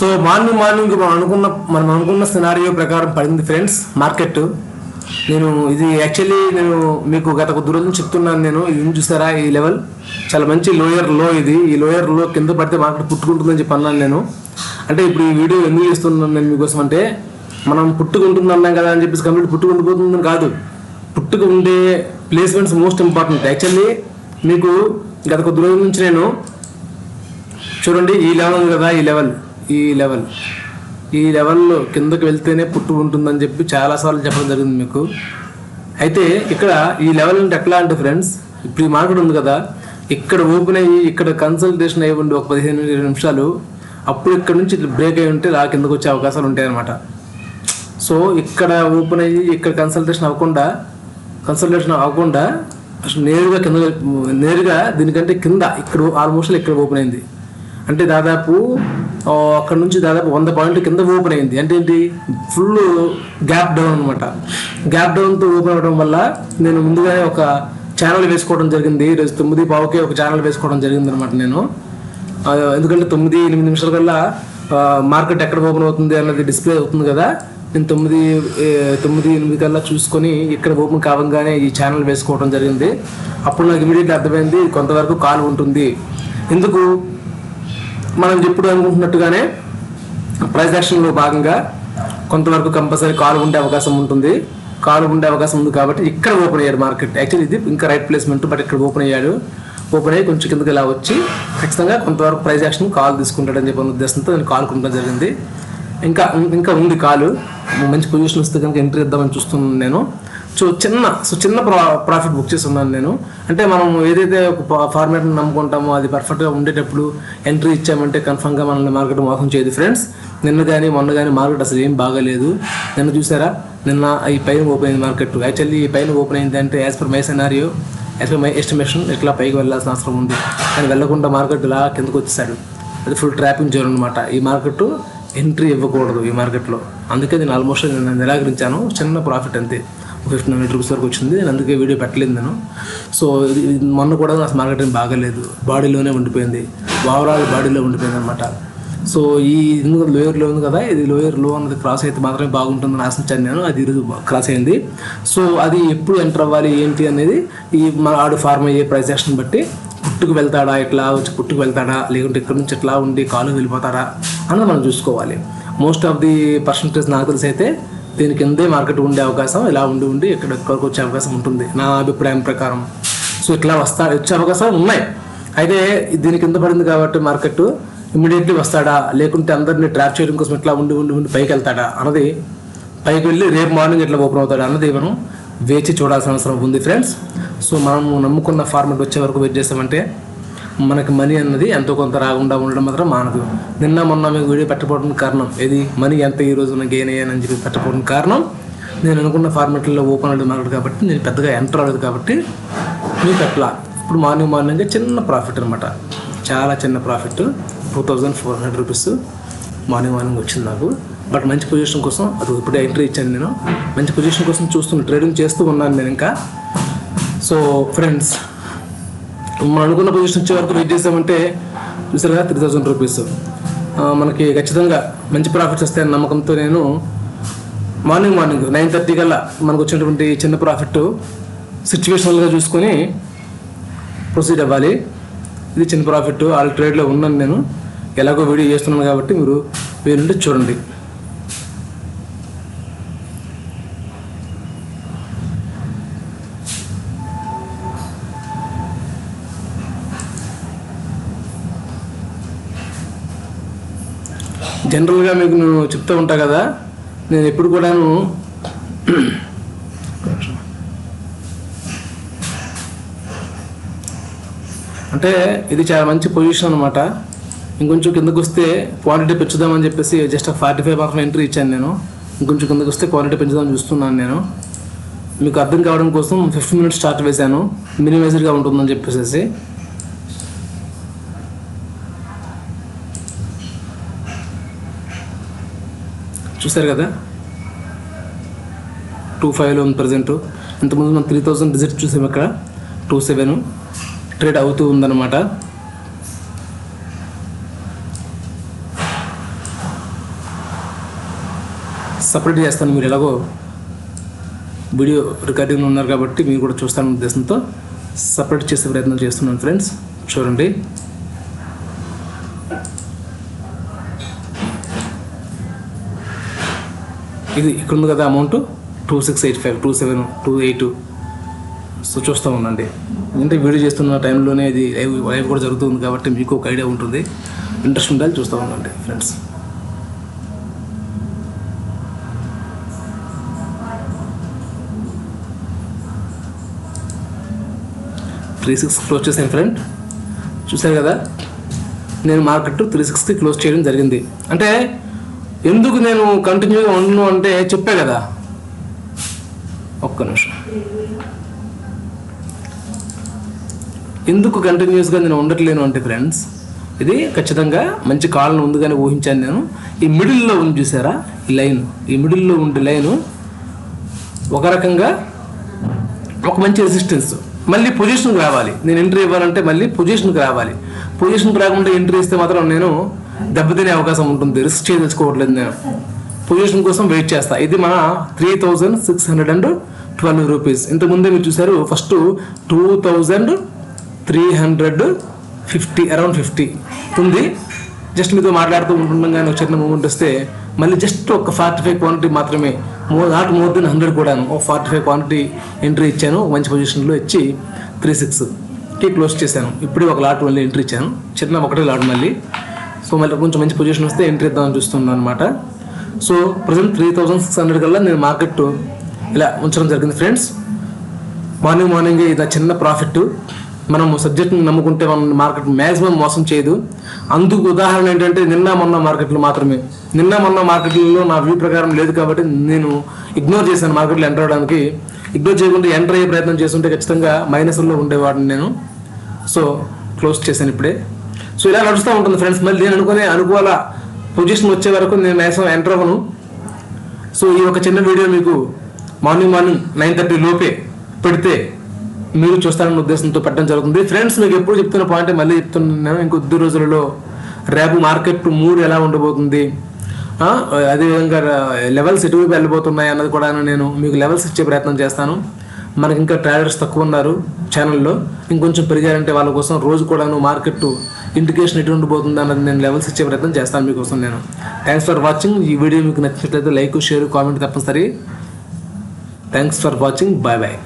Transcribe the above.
So morning morning మనం అనుకున్న మనం అనుకున్న సినారియో ప్రకారం పడింది ఫ్రెండ్స్ మార్కెట్ నేను ఇది యాక్చువల్లీ నేను మీకు గత కొద్ది రోజులు చెప్తున్నాను నేను. ఇది చూసారా ఈ లెవెల్ చాలా మంచి లోయర్లో ఇది. ఈ లోయర్లో కింద పడితే మార్కెట్ పుట్టుకుంటుందని చెప్పి అన్నాను నేను. అంటే ఇప్పుడు ఈ వీడియో ఎందుకు చేస్తున్నాను నేను మీకోసం అంటే మనం పుట్టుకుంటుంది అన్నాం కదా అని చెప్పేసి కంప్లీట్ పుట్టుకుంటుపోతుందని కాదు. పుట్టుకు ఉండే ప్లేస్మెంట్స్ మోస్ట్ ఇంపార్టెంట్ యాక్చువల్లీ మీకు గత కొద్ది రోజుల నుంచి నేను చూడండి ఈ లెవెల్ ఉంది కదా ఈ లెవెల్ ఈ లెవెల్. ఈ లెవెల్లో కిందకి వెళ్తేనే పుట్టు ఉంటుందని చెప్పి చాలాసార్లు చెప్పడం జరిగింది మీకు. అయితే ఇక్కడ ఈ లెవెల్ అంటే ఎట్లా అంటే ఫ్రెండ్స్ ఇప్పుడు ఈ మార్కెట్ ఉంది కదా ఇక్కడ ఓపెన్ అయ్యి ఇక్కడ కన్సల్టేషన్ అయ్యి ఉండి ఒక పదిహేను ఇరవై నిమిషాలు అప్పుడు ఇక్కడ నుంచి బ్రేక్ అయి ఉంటే ఇలా కిందకు వచ్చే అవకాశాలు ఉంటాయన్నమాట. సో ఇక్కడ ఓపెన్ అయ్యి ఇక్కడ కన్సల్టేషన్ అవ్వకుండా కన్సల్టేషన్ అవ్వకుండా అసలు నేరుగా కింద నేరుగా దీనికంటే కింద ఇక్కడ ఆల్మోస్ట్ ఇక్కడ ఓపెన్ అయింది. అంటే దాదాపు అక్కడ నుంచి దాదాపు వంద పాయింట్ల కింద ఓపెన్ అయింది. అంటే ఏంటి? ఫుల్ గ్యాప్ డౌన్ అనమాట గ్యాప్ డౌన్తో ఓపెన్ అవ్వడం వల్ల నేను ముందుగానే ఒక ఛానల్ వేసుకోవడం జరిగింది. ఈరోజు తొమ్మిది పావుకే ఒక ఛానల్ వేసుకోవడం జరిగింది అనమాట నేను. ఎందుకంటే తొమ్మిది ఎనిమిది నిమిషాల కల్లా మార్కెట్ ఎక్కడ ఓపెన్ అవుతుంది అన్నది డిస్ప్లే అవుతుంది కదా. నేను తొమ్మిది తొమ్మిది ఎనిమిది కల్లా చూసుకొని ఇక్కడ ఓపెన్ కావంగానే ఈ ఛానల్ వేసుకోవడం జరిగింది. అప్పుడు నాకు ఇమీడియట్లీ అర్థమైంది కొంతవరకు కాల్ ఉంటుంది. ఎందుకు? మనం ఎప్పుడు అనుకుంటున్నట్టుగానే ప్రైజ్ యాక్షన్లో భాగంగా కొంతవరకు కంపల్సరీ కాలు ఉండే అవకాశం ఉంటుంది. కాలు ఉండే అవకాశం ఉంది కాబట్టి ఇక్కడ ఓపెన్ అయ్యాడు మార్కెట్. యాక్చువల్లీ ఇది ఇంకా రైట్ ప్లేస్మెంట్ బట్ ఇక్కడ ఓపెన్ అయ్యాడు. ఓపెన్ అయ్యి కొంచెం కిందకి ఇలా వచ్చి ఖచ్చితంగా కొంతవరకు ప్రైజ్ యాక్షన్ కాల్ తీసుకుంటాడని చెప్పిన ఉద్దేశంతో నేను కాల్ కొనడం జరిగింది. ఇంకా ఇంకా ఉంది కాలు. మంచి పొజిషన్ వస్తే కనుక ఎంట్రీ ఇద్దామని చూస్తున్నాను నేను. సో చిన్న సో చిన్న ప్రా ప్రాఫిట్ బుక్ చేసి ఉన్నాను నేను. అంటే మనం ఏదైతే ఒక ఫార్మాట్ నమ్ముకుంటామో అది పర్ఫెక్ట్గా ఉండేటప్పుడు ఎంట్రీ ఇచ్చామంటే కన్ఫర్మ్గా మనల్ని మార్కెట్ మోసం చేయదు ఫ్రెండ్స్ నిన్న కానీ మొన్న కానీ మార్కెట్ అసలు ఏం బాగాలేదు. నిన్న చూసారా? నిన్న ఈ పైన ఓపెన్ అయింది మార్కెట్ యాక్చువల్లీ ఈ పైన ఓపెన్ అయింది అంటే as per my scenario as per my estimation ఇట్లా పైకి వెళ్ళాల్సిన అవసరం ఉంది. కానీ వెళ్ళకుండా మార్కెట్ ఇలా కిందకు వచ్చేసాడు. అది ఫుల్ ట్రాపింగ్ జోన్ అనమాట ఈ మార్కెట్ ఎంట్రీ ఇవ్వకూడదు ఈ మార్కెట్లో అందుకే నేను ఆల్మోస్ట్ నేను నిరాకరించాను. చిన్న ప్రాఫిట్ అంతే. ఫిఫ్టీన్ హండ్రెడ్ రూపీస్ వరకు వచ్చింది. నేను అందుకే వీడియో పెట్టలేదు నేను. సో ఇది మొన్న కూడా నాకు మార్కెట్ బాగలేదు. బాడీలోనే ఉండిపోయింది. ఓవరాల్ బాడీలో ఉండిపోయింది అనమాట సో ఈ ఎందుకు లోయర్లో ఉంది కదా ఇది లోయర్లో అన్నది క్రాస్ అయితే మాత్రమే బాగుంటుందని ఆశించాను నేను. అది ఈరోజు క్రాస్ అయింది. సో అది ఎప్పుడు ఎంటర్ అవ్వాలి ఏంటి అనేది ఈ మన ఆడు ఫార్మ్ అయ్యే ప్రైస్ యాక్షన్ బట్టి పుట్టుకు వెళ్తాడా ఇట్లా వచ్చి పుట్టుకు వెళ్తాడా లేకుంటే ఇక్కడ నుంచి ఇట్లా ఉండి కాలు వెళ్ళిపోతాడా అన్నది మనం చూసుకోవాలి. మోస్ట్ ఆఫ్ ది పర్సంటేజ్ నాకు తెలిసి అయితే దీని కిందే మార్కెట్ ఉండే అవకాశం ఇలా ఉండి ఉండి ఇక్కడ ఇక్కడికి వచ్చే అవకాశం ఉంటుంది. నా అభిప్రాయం ప్రకారం. సో ఇట్లా వస్తా వచ్చే అవకాశాలు ఉన్నాయి. అయితే దీని కింద పడింది కాబట్టి మార్కెట్ ఇమ్మీడియట్లీ వస్తాడా? లేకుంటే అందరినీ ట్రాప్ చేయడం కోసం ఇట్లా ఉండి ఉండి ఉండి పైకి వెళ్తాడా? అన్నది పైకి వెళ్ళి రేపు మార్నింగ్ ఇట్లా ఓపెన్ అవుతాడు అన్నది మనం వేచి చూడాల్సిన అవసరం ఉంది ఫ్రెండ్స్ సో మనం నమ్ముకున్న ఫార్మెట్ వచ్చే వరకు వెయిట్ చేస్తామంటే మనకి మనీ అన్నది ఎంతో కొంత రాకుండా ఉండడం మాత్రం మానదు. నిన్న మొన్న మీకు వీడియో పెట్టకపోవడం కారణం. ఏది? మనీ ఎంత ఈ రోజున గెయిన్ అయ్యానని చెప్పి పెట్టకపోవడం కారణం. నేను అనుకున్న ఫార్మెట్లో ఓపెన్ అవ్వలేదు మార్కెట్ కాబట్టి నేను పెద్దగా ఎంటర్ అవ్వలేదు కాబట్టి మీకు అట్లా ఇప్పుడు మార్నింగ్ మార్నింగ్ చిన్న ప్రాఫిట్ అనమాట చాలా చిన్న profit two thousand four hundred rupees morning morning వచ్చింది నాకు. బట్ మంచి పొజిషన్ కోసం అది ఇప్పుడే ఎంట్రీ ఇచ్చాను నేను. మంచి పొజిషన్ కోసం చూస్తున్న ట్రేడింగ్ చేస్తూ ఉన్నాను నేను ఇంకా. సో ఫ్రెండ్స్ మనం అనుకున్న పొజిషన్ వచ్చే వరకు వెయిట్ చేసామంటే చూసారుగా త్రీ థౌజండ్ రూపీస్ మనకి ఖచ్చితంగా మంచి ప్రాఫిట్స్ వస్తాయని నమ్మకంతో నేను మార్నింగ్ మార్నింగ్ నైన్ థర్టీ కల్లా మనకు వచ్చినటువంటి చిన్న ప్రాఫిట్ సిచ్యువేషనల్గా చూసుకొని ప్రొసీడ్ అవ్వాలి. ఇది చిన్న ప్రాఫిట్ ఆల్ ట్రేడ్లో ఉన్నాను నేను. ఎలాగో వీడియో చేస్తున్నాను కాబట్టి మీరు వీలుంటే చూడండి. జనరల్గా మీకు నేను చెప్తూ ఉంటా కదా నేను ఎప్పుడు కూడాను అంటే ఇది చాలా మంచి పొజిషన్ అనమాట ఇంకొంచెం కిందకు వస్తే క్వాంటిటీ పెంచుదామని చెప్పేసి just forty five marks entry ఇచ్చాను నేను. ఇంకొంచెం కిందకు వస్తే క్వాంటిటీ పెంచుదామని చూస్తున్నాను నేను. మీకు అర్థం కావడం కోసం ఫిఫ్టీన్ మినిట్స్ స్టార్ట్ వేశాను. మినిమైజర్గా ఉంటుందని చెప్పేసి చూసారు కదా? టూ ఫైవ్లో ఉంది ప్రజెంట్ ఇంతకుముందు మనం త్రీ థౌజండ్ డిజిట్ చూసాం ఇక్కడ టూ సెవెన్ ట్రేడ్ అవుతూ ఉందన్నమాట. సపరేట్ చేస్తాను మీరు ఎలాగో. వీడియో రికార్డింగ్ ఉన్నారు కాబట్టి మీరు కూడా చూస్తాను ఉద్దేశంతో సపరేట్ చేసే ప్రయత్నం చేస్తున్నాను ఫ్రెండ్స్ చూడండి. ఇది ఇక్కడ ఉంది కదా amount? Two six eight five two seven two eight so చూస్తూ ఉండండి. ఏంటంటే వీడియో చేస్తున్న టైంలోనే ఇది లైవ్ లైవ్ కూడా జరుగుతుంది కాబట్టి మీకు ఒక ఐడియా ఉంటుంది. ఇంట్రెస్ట్ ఉండాలి చూస్తూ ఉండండి ఫ్రెండ్స్ త్రీ సిక్స్ క్లోజ్ చేశాను ఫ్రెండ్ చూసారు కదా? నేను మార్కెట్ త్రీ సిక్స్కి క్లోజ్ చేయడం జరిగింది. అంటే ఎందుకు నేను కంటిన్యూగా ఉండను అంటే చెప్పే కదా. ఒక్క నిమిషం. ఎందుకు కంటిన్యూస్గా నేను ఉండట్లేను అంటే ఫ్రెండ్స్ ఇది ఖచ్చితంగా మంచి కాళ్ళను ఉందిగానే ఊహించాను నేను. ఈ మిడిల్లో ఉంది చూసారా? ఈ లైన్ ఈ మిడిల్లో ఉండే లైను ఒక రకంగా ఒక మంచి రెసిస్టెన్స్ మళ్ళీ పొజిషన్కి రావాలి. నేను ఎంట్రీ ఇవ్వాలంటే మళ్ళీ పొజిషన్కి రావాలి. పొజిషన్కి రాకుండా ఎంట్రీ ఇస్తే మాత్రం నేను దెబ్బతినే అవకాశం ఉంటుంది. రిస్క్ చేయదలుచుకోవట్లేదు నేను. పొజిషన్ కోసం వెయిట్ చేస్తా. ఇది మన three thousand six hundred and twelve rupees. ఇంతకుముందే మీరు చూసారు first two thousand three hundred fifty around fifty ఉంది. జస్ట్ మీతో మాట్లాడుతూ ఉంటుండగానే ఒక చిన్న మూమెంట్ వస్తే మళ్ళీ జస్ట్ ఒక ఫార్టీ ఫైవ్ క్వాంటిటీ మాత్రమే more not more than hundred కూడాను. ఒక ఫార్టీ ఫైవ్ క్వాంటిటీ ఎంట్రీ ఇచ్చాను. మంచి పొజిషన్లో ఇచ్చి త్రీ సిక్స్. టీ క్లోజ్ చేశాను. ఇప్పుడే ఒక లాట్ మళ్ళీ ఎంట్రీ ఇచ్చాను. చిన్న ఒకటే లాట్ మళ్ళీ. సో మళ్ళీ కొంచెం మంచి పొజిషన్ వస్తే ఎంట్రీ ఇద్దామని చూస్తున్నాను అనమాట so present three thousand six hundred కల్లా నేను మార్కెట్ ఇలా ఉంచడం జరిగింది ఫ్రెండ్స్. మార్నింగ్ మార్నింగ్ ఇది చిన్న ప్రాఫిట్. మనం సబ్జెక్ట్ని నమ్ముకుంటే మనం మార్కెట్ మ్యాక్సిమం మోసం చేయదు. అందుకు ఉదాహరణ ఏంటంటే నిన్న మొన్న మార్కెట్లు మాత్రమే. నిన్న మొన్న మార్కెట్లలో నా వ్యూ ప్రకారం లేదు కాబట్టి నేను ఇగ్నోర్ చేశాను మార్కెట్లో ఎంటర్ అవడానికి ఇగ్నోర్ చేయకుండా ఎంటర్ అయ్యే ప్రయత్నం చేస్తుంటే ఖచ్చితంగా మైనస్లో ఉండేవాడిని నేను. సో క్లోజ్ చేశాను ఇప్పుడే. సో ఇలా నడుస్తూ ఉంటుంది ఫ్రెండ్స్. మళ్ళీ నేను అనుకునే అనుకోవాల పొజిషన్ వచ్చే వరకు నేను మ్యాక్సిమం ఎంటర్ అవ్వను. సో ఈ ఒక చిన్న వీడియో మీకు మార్నింగ్ మార్నింగ్ నైన్ థర్టీ లోపే పెడితే మీరు చూస్తారన్న ఉద్దేశంతో పెట్టడం జరుగుతుంది. ఫ్రెండ్స్ మీకు ఎప్పుడు చెప్తున్న పాయింట్ మళ్ళీ చెప్తున్నాను. ఇంకొద్ది రోజులలో రేపు మార్కెట్ మూడు ఎలా ఉండబోతుంది? అదేవిధంగా లెవెల్స్ ఎటువైపు వెళ్ళిపోతున్నాయి అన్నది కూడా నేను మీకు లెవెల్స్ ఇచ్చే ప్రయత్నం చేస్తాను. మనకి ఇంకా ట్రేడర్స్ తక్కువ ఉన్నారు ఛానల్లో ఇంకొంచెం పెరిగారంటే వాళ్ళ కోసం రోజు కూడాను మార్కెట్ ఇండికేషన్ ఎటువంటి పోతుంది అన్నది నేను లెవెల్స్ ఇచ్చే ప్రయత్నం చేస్తాను మీకోసం నేను. థ్యాంక్స్ ఫర్ వాచింగ్ ఈ వీడియో మీకు నచ్చినట్లయితే లైక్ షేర్ కామెంట్ తప్పనిసరి. Thanks for watching bye bye